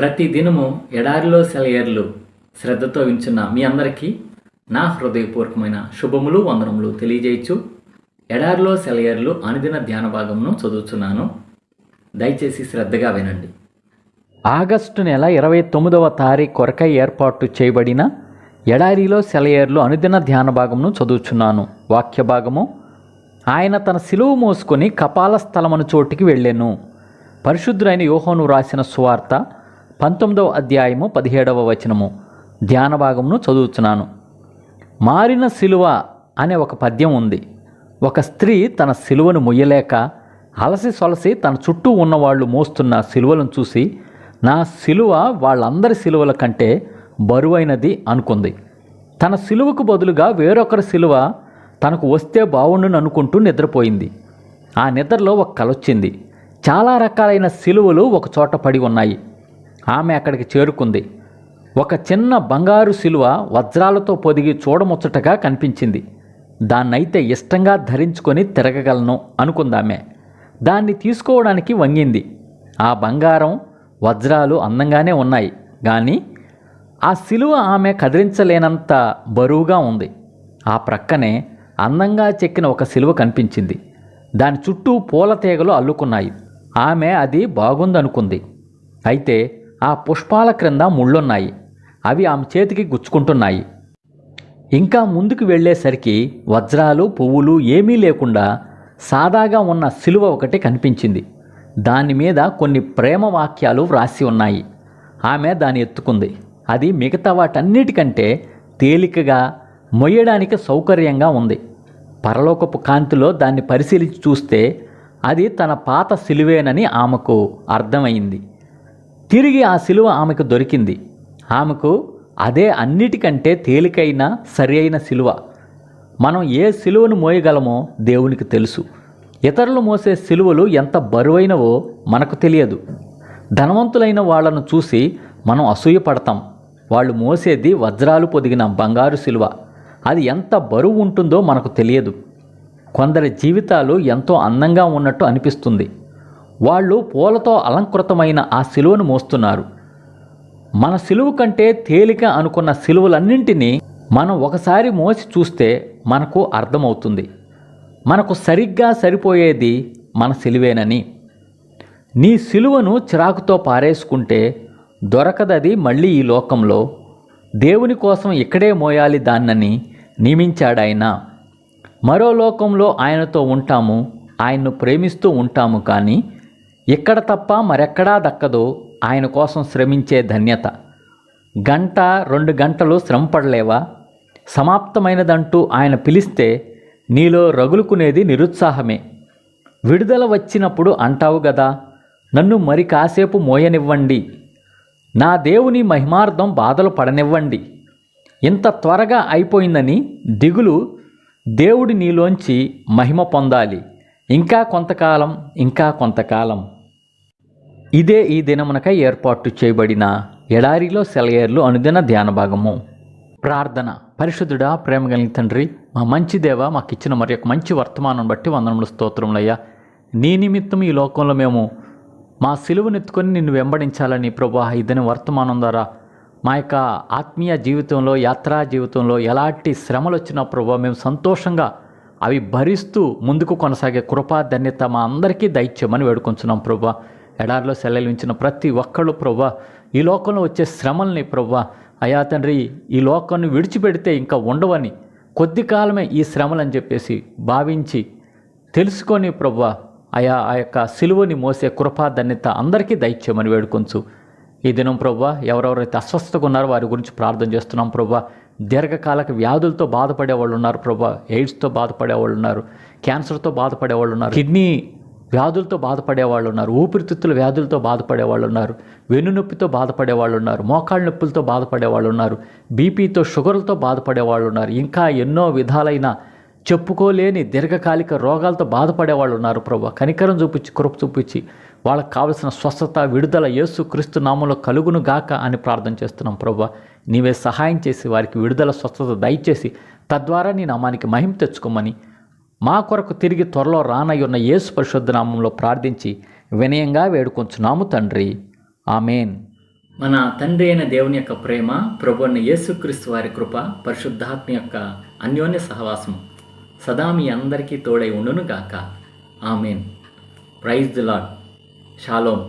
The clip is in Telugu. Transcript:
ప్రతి దినము ఎడారిలో సెలయర్లు శ్రద్ధతో వించున్న మీ అందరికీ నా హృదయపూర్వకమైన శుభములు వందనములు తెలియజేయచ్చు. ఎడారిలో సెలయర్లు అనుదిన ధ్యాన భాగమును చదువుతున్నాను దయచేసి శ్రద్ధగా వినండి. ఆగస్టు నెల ఇరవై తొమ్మిదవ తారీఖు కొరకై ఏర్పాటు చేయబడిన ఎడారిలో సెలయేర్లు అనుదిన ధ్యాన భాగమును చదువుచున్నాను. వాక్య భాగము ఆయన తన సిలువు మోసుకొని కపాల స్థలమను చోటికి వెళ్ళాను. పరిశుద్ధులైన యోహోను రాసిన సువార్త పంతొమ్మిదవ అధ్యాయము పదిహేడవ వచనము. ధ్యాన భాగమును చదువుచున్నాను. మారిన శిలువ అనే ఒక పద్యం ఉంది. ఒక స్త్రీ తన శిలువను మొయ్యలేక అలసి సొలసి తన చుట్టూ ఉన్నవాళ్ళు మోస్తున్న శిలువలను చూసి నా శిలువ వాళ్ళందరి శిలువల కంటే బరువైనది అనుకుంది. తన శిలువకు బదులుగా వేరొకరి శిలువ తనకు వస్తే బాగుండును అనుకుంటూ నిద్రపోయింది. ఆ నిద్రలో ఒక కలొచ్చింది. చాలా రకాలైన శిలువలు ఒక చోట పడి ఉన్నాయి. ఆమె అక్కడికి చేరుకుంది. ఒక చిన్న బంగారు శిలువ వజ్రాలతో పొదిగి చూడముచ్చటగా కనిపించింది. దాన్నైతే ఇష్టంగా ధరించుకొని తిరగగలను అనుకుందామే. దాన్ని తీసుకోవడానికి వంగింది. ఆ బంగారం వజ్రాలు అందంగానే ఉన్నాయి. కానీ ఆ శిలువ ఆమె కదిలించలేనంత బరువుగా ఉంది. ఆ ప్రక్కనే అందంగా చెక్కిన ఒక శిలువ కనిపించింది. దాని చుట్టూ పూల తీగలు అల్లుకున్నాయి. ఆమె అది బాగుందనుకుంది. అయితే ఆ పుష్పాల క్రింద ముళ్ళున్నాయి. అవి ఆమె చేతికి గుచ్చుకుంటున్నాయి. ఇంకా ముందుకు వెళ్ళేసరికి వజ్రాలు పువ్వులు ఏమీ లేకుండా సాదాగా ఉన్న సిలువ ఒకటి కనిపించింది. దాని మీద కొన్ని ప్రేమ వాక్యాలు వ్రాసి ఉన్నాయి. ఆమె దాన్ని ఎత్తుకుంది. అది మిగతా వాటన్నిటికంటే తేలికగా మొయ్యడానికి సౌకర్యంగా ఉంది. పరలోకపు కాంతిలో దాన్ని పరిశీలించి చూస్తే అది తన పాత సిలువేనని ఆమెకు అర్థమైంది. తిరిగి ఆ సిలువ ఆమెకు దొరికింది. ఆమెకు అదే అన్నిటికంటే తేలికైన సరి అయిన శిలువ మనం ఏ సిలువను మోయగలమో దేవునికి తెలుసు. ఇతరులు మోసే శిలువలు ఎంత బరువైనవో మనకు తెలియదు. ధనవంతులైన వాళ్ళను చూసి మనం అసూయపడతాం. వాళ్ళు మోసేది వజ్రాలు పొదిగిన బంగారు సిలువ. అది ఎంత బరువు ఉంటుందో మనకు తెలియదు. కొందరి జీవితాలు ఎంతో అందంగా ఉన్నట్టు అనిపిస్తుంది. వాళ్ళు పూలతో అలంకృతమైన ఆ సిలువను మోస్తున్నారు. మన సిలువు కంటే తేలిక అనుకున్న సిలువలన్నింటినీ మనం ఒకసారి మోసి చూస్తే మనకు అర్థమవుతుంది. మనకు సరిగ్గా సరిపోయేది మన సిలువేనని. నీ సిలువను చిరాకుతో పారేసుకుంటే దొరకదది మళ్ళీ ఈ లోకంలో. దేవుని కోసం ఇక్కడే మోయాలి దాన్నని నియమించాడాయన. మరో లోకంలో ఆయనతో ఉంటాము ఆయన్ను ప్రేమిస్తూ ఉంటాము కానీ ఇక్కడ తప్ప మరెక్కడా దక్కదు ఆయన కోసం శ్రమించే ధన్యత. గంట రెండు గంటలు శ్రమపడలేవా సమాప్తమైనదంటూ ఆయన పిలిస్తే నీలో రగులుకునేది నిరుత్సాహమే. విడుదల వచ్చినప్పుడు అంటావు గదా నన్ను మరి కాసేపు మోయనివ్వండి. నా దేవుని మహిమార్థం బాధలు పడనివ్వండి. ఇంత త్వరగా అయిపోయిందని దిగులు దేవుడి నీలోంచి మహిమ పొందాలి. ఇంకా కొంతకాలం ఇంకా కొంతకాలం. ఇదే ఈ దినమునకై ఏర్పాటు చేయబడిన ఎడారిలో సెలయేర్లు అనుదిన ధ్యాన భాగము. ప్రార్థన. పరిశుద్ధుడా ప్రేమ కలిగిన తండ్రి మా మంచి దేవ మాకు ఇచ్చిన మరి యొక్క మంచి వర్తమానం బట్టి వందనములు స్తోత్రములయ్యా నీ నిమిత్తం ఈ లోకంలో మేము మా సిలువనెత్తుకొని నిన్ను వెంబడించాలని ప్రభా ఇదని వర్తమానం ద్వారా మా యొక్క ఆత్మీయ జీవితంలో యాత్రా జీవితంలో ఎలాంటి శ్రమలు వచ్చినా ప్రభా మేము సంతోషంగా అవి భరిస్తూ ముందుకు కొనసాగే కృపా ధన్యత మా అందరికీ దయచేయమని వేడుకొంచున్నాం ప్రభా ఎడారిలో సెలవించిన ప్రతి ఒక్కళ్ళు ప్రభా ఈ లోకంలో వచ్చే శ్రమల్ని ప్రభా అయా తండ్రి ఈ లోకాన్ని విడిచిపెడితే ఇంకా ఉండవని కొద్ది కాలమే ఈ శ్రమలు అని చెప్పేసి భావించి తెలుసుకొని ప్రభా అయా ఆ యొక్క సిలువని మోసే కృపా ధన్యత అందరికీ దయచేయమని వేడుకొంచు. ఈ దినం ప్రభా ఎవరెవరైతే అస్వస్థగా ఉన్నారో వారి గురించి ప్రార్థన చేస్తున్నాం ప్రభా దీర్ఘకాలక వ్యాధులతో బాధపడే వాళ్ళు ఉన్నారు ప్రభా ఎయిడ్స్తో బాధపడే వాళ్ళు ఉన్నారు క్యాన్సర్తో బాధపడే వాళ్ళు ఉన్నారు. కిడ్నీ వ్యాధులతో బాధపడే వాళ్ళు ఉన్నారు. ఊపిరితిత్తుల వ్యాధులతో బాధపడే వాళ్ళు ఉన్నారు. వెన్నునొప్పితో బాధపడే వాళ్ళు ఉన్నారు. మోకాళ్ళ నొప్పులతో బాధపడే వాళ్ళు ఉన్నారు. బీపీతో షుగర్లతో బాధపడే వాళ్ళు ఉన్నారు. ఇంకా ఎన్నో విధాలైన చెప్పుకోలేని దీర్ఘకాలిక రోగాలతో బాధపడే వాళ్ళు ఉన్నారు ప్రభు. కనికరం చూపించి కృప చూపించి వాళ్ళకి కావలసిన స్వస్థత విడుదల యేసు క్రీస్తు నామంలో కలుగును గాక అని ప్రార్థన చేస్తున్నాం ప్రభు. నీవే సహాయం చేసి వారికి విడుదల స్వస్థత దయచేసి తద్వారా నీ నామానికి మహిమ తెచ్చుకోమని మా కొరకు తిరిగి త్వరలో రానయ్యున్న యేసు పరిశుద్ధనామంలో ప్రార్థించి వినయంగా వేడుకొంచున్నాము తండ్రి. ఆమెన్. మన తండ్రి అయిన దేవుని యొక్క ప్రేమ ప్రభు అయిన యేసుక్రీస్తు వారి కృప పరిశుద్ధాత్మ యొక్క అన్యోన్య సహవాసం సదా మీ అందరికీ తోడై ఉండును గాక amen. Praise the lord shalom